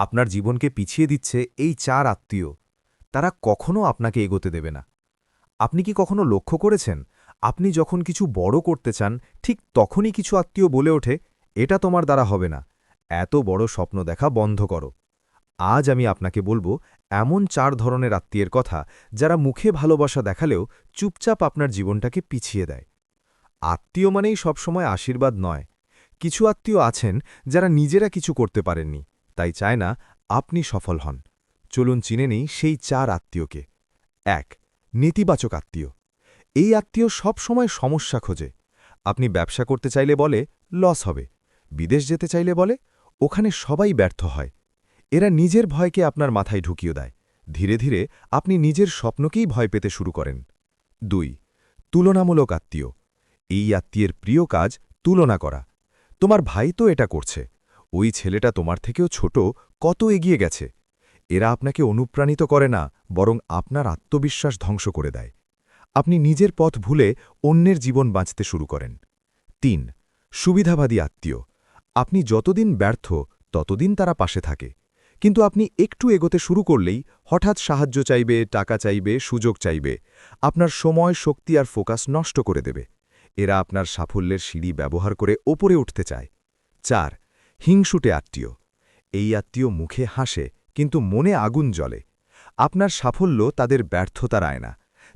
আপনার জীবনকে পিছিয়ে দিচ্ছে এই চার আত্মীয়। তারা কখনো আপনাকে এগোতে দেবে না। আপনি কি কখনো লক্ষ্য করেছেন? আপনি যখন কিছু বড় করতে চান, ঠিক তখনই কিছু আত্মীয় বলে ওঠে, এটা তোমার দ্বারা হবে না। এত বড় স্বপ্ন দেখা বন্ধ করো। আজ আমি আপনাকে বলব, এমন চার ধরনের আত্মীয়ের কথা যারা মুখে ভালোবাসা দেখালেও চুপচাপ আপনার জীবনটাকে পিছিয়ে দেয়। আত্মীয় মানেই সবসময় আশীর্বাদ নয়। কিছু আত্মীয় আছেন যারা নিজেরা কিছু করতে পারেননি। তাই চায় না আপনি সফল হন। চলুন চিনে নেই সেই চার আত্মীয়কে। এক, নেতিবাচক আত্মীয়। এই আত্মীয় সব সময় সমস্যা খোঁজে। আপনি ব্যবসা করতে চাইলে বলে, লস হবে। বিদেশ যেতে চাইলে বলে, ওখানে সবাই ব্যর্থ হয়। এরা নিজের ভয়কে আপনার মাথায় ঢুকিয়ে দেয়। ধীরে ধীরে আপনি নিজের স্বপ্নকেই ভয় পেতে শুরু করেন। দুই, তুলনামূলক আত্মীয়। এই আত্মীয়ের প্রিয় কাজ তুলনা করা। তোমার ভাই তো এটা করছে। ওই ছেলেটা তোমার থেকেও ছোট, কত এগিয়ে গেছে। এরা আপনাকে অনুপ্রাণিত করে না, বরং আপনার আত্মবিশ্বাস ধ্বংস করে দেয়। আপনি নিজের পথ ভুলে অন্যের জীবন বাঁচতে শুরু করেন। তিন, সুবিধাবাদী আত্মীয়। আপনি যতদিন ব্যর্থ, ততদিন তারা পাশে থাকে। কিন্তু আপনি একটু এগোতে শুরু করলেই হঠাৎ সাহায্য চাইবে, টাকা চাইবে, সুযোগ চাইবে। আপনার সময়, শক্তি আর ফোকাস নষ্ট করে দেবে। এরা আপনার সাফল্যের সিঁড়ি ব্যবহার করে ওপরে উঠতে চায়। চার হিংসুটে আত্মীয়। এই আত্মীয় মুখে হাসে, কিন্তু মনে আগুন জ্বলে। আপনার সাফল্য তাদের ব্যর্থতার আয়না।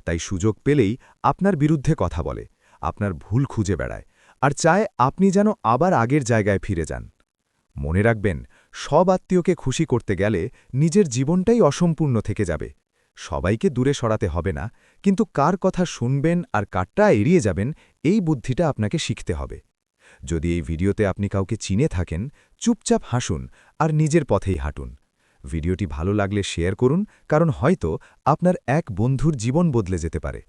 তাই সুযোগ পেলেই আপনার বিরুদ্ধে কথা বলে, আপনার ভুল খুঁজে বেড়ায়, আর চায় আপনি যেন আবার আগের জায়গায় ফিরে যান। মনে রাখবেন, সব আত্মীয়কে খুশি করতে গেলে নিজের জীবনটাই অসম্পূর্ণ থেকে যাবে। সবাইকে দূরে সরাতে হবে না, কিন্তু কার কথা শুনবেন আর কারটা এড়িয়ে যাবেন, এই বুদ্ধিটা আপনাকে শিখতে হবে। যদি এই ভিডিওতে আপনি কাউকে চিনে থাকেন, চুপচাপ হাসুন আর নিজের পথেই হাঁটুন। ভিডিওটি ভালো লাগলে শেয়ার করুন, কারণ হয়তো আপনার এক বন্ধুর জীবন বদলে যেতে পারে।